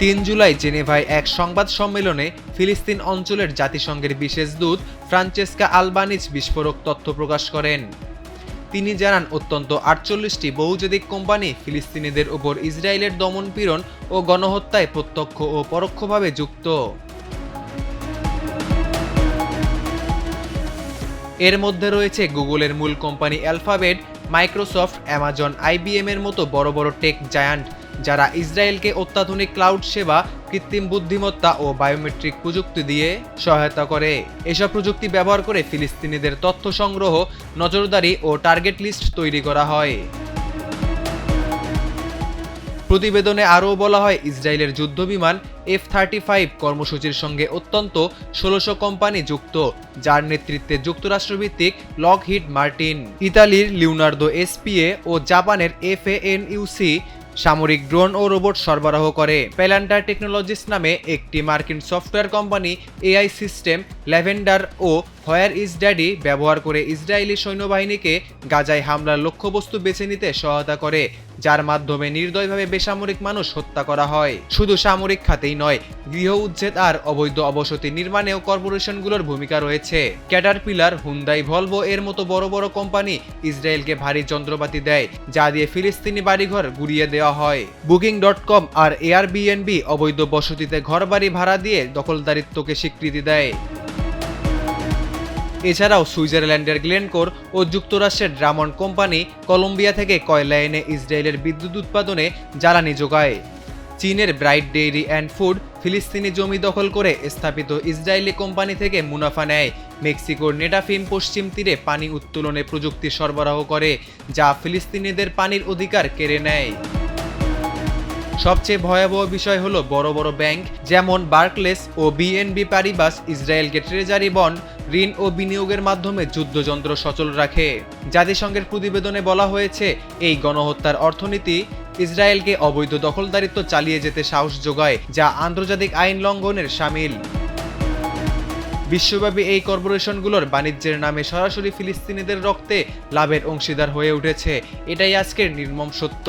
তিন জুলাই জেনেভায় এক সংবাদ সম্মেলনে ফিলিস্তিন অঞ্চলের জাতিসংঘের বিশেষ দূত ফ্রান্চেস্কা আলবানিজ বিস্ফোরক তথ্য প্রকাশ করেন। তিনি জানান, অত্যন্ত আটচল্লিশটি বহুজাতিক কোম্পানি ফিলিস্তিনিদের উপর ইসরায়েলের দমনপীড়ন ও গণহত্যায় প্রত্যক্ষ ও পরোক্ষভাবে যুক্ত। এর মধ্যে রয়েছে গুগলের মূল company Alphabet, Microsoft, Amazon, IBM এর মতো বড় বড় টেক জায়ান্ট। যারা ইসরায়েলকে অত্যাধুনিক ক্লাউড সেবা, কৃত্রিম বুদ্ধিমত্তা ও বায়োমেট্রিক প্রযুক্তি দিয়ে সহায়তা করে। এসব প্রযুক্তি ব্যবহার করে ফিলিস্তিনিদের তথ্য সংগ্রহ, নজরদারি ও টার্গেট লিস্ট তৈরি করা হয়। প্রতিবেদনে আরও বলা হয়, ইসরায়েলের যুদ্ধবিমান এফ থার্টি ফাইভ কর্মসূচির সঙ্গে অত্যন্ত ষোলোশো কোম্পানি যুক্ত, যার নেতৃত্বে যুক্তরাষ্ট্রভিত্তিক লকহিড মার্টিন ইতালির লিওনার্দো এসপিএ ও জাপানের এফএএনইউসি সামরিক ড্রোন ও রোবট সরবরাহ করে। প্যালান্টার টেকনোলজিস নামে একটি মার্কিন software company, AI system, Lavender O where is daddy ব্যবহার করে ইসরায়েলি সৈন্যবাহিনীকে গাজায় হামলার লক্ষ্যবস্তু বেছে নিতে সহায়তা করে, যার মাধ্যমে নির্দয়ভাবে বেসামরিক মানুষ হত্যা করা হয়। শুধু সামরিক খাতেই নয়, গৃহ উচ্ছেদ আর অবৈধ অবসতি নির্মাণেও কর্পোরেশনগুলোর ভূমিকা রয়েছে। ক্যাটারপিলার হুন্দাই ভলভো এর মতো বড় বড় কোম্পানি ইসরায়েলকে ভারী যন্ত্রপাতি দেয়, যা দিয়ে ফিলিস্তিনি বাড়িঘর গুড়িয়ে দেওয়া হয়। বুকিং ডট কম আর এয়ারবিএনবি অবৈধ বসতিতে ঘরবাড়ি ভাড়া দিয়ে দখলদারিত্বকে স্বীকৃতি দেয়। এছাড়াও সুইজারল্যান্ডের গ্লেনকোর ও যুক্তরাষ্ট্রের ড্রামন কোম্পানি কলম্বিয়া থেকে কয়লা এনে ইসরায়েলের বিদ্যুৎ উৎপাদনে জ্বালানি যোগায়। চীনের ব্রাইট ডেইরি অ্যান্ড ফুড ফিলিস্তিনি জমি দখল করে স্থাপিত ইসরায়েলি কোম্পানি থেকে মুনাফা নেয়। মেক্সিকোর নেটাফিম পশ্চিম তীরে পানি উত্তোলনে প্রযুক্তি সরবরাহ করে, যা ফিলিস্তিনিদের পানির অধিকার কেড়ে নেয়। সবচেয়ে ভয়াবহ বিষয় হলো বড় বড় ব্যাংক, যেমন বার্কলেস ও বিএনবি পারিবাস, ইসরায়েলকে ট্রেজারি বন্ড ঋণ ও বিনিয়োগের মাধ্যমে যুদ্ধযন্ত্র সচল রাখে। জাতিসংঘের প্রতিবেদনে বলা হয়েছে, এই গণহত্যার অর্থনীতি ইসরায়েলকে অবৈধ দখলদারিত্ব চালিয়ে যেতে সাহস যোগায়, যা আন্তর্জাতিক আইন লঙ্ঘনের সামিল। বিশ্বব্যাপী এই কর্পোরেশনগুলোর বাণিজ্যের নামে সরাসরি ফিলিস্তিনিদের রক্তে লাভের অংশীদার হয়ে উঠেছে। এটাই আজকের নির্মম সত্য।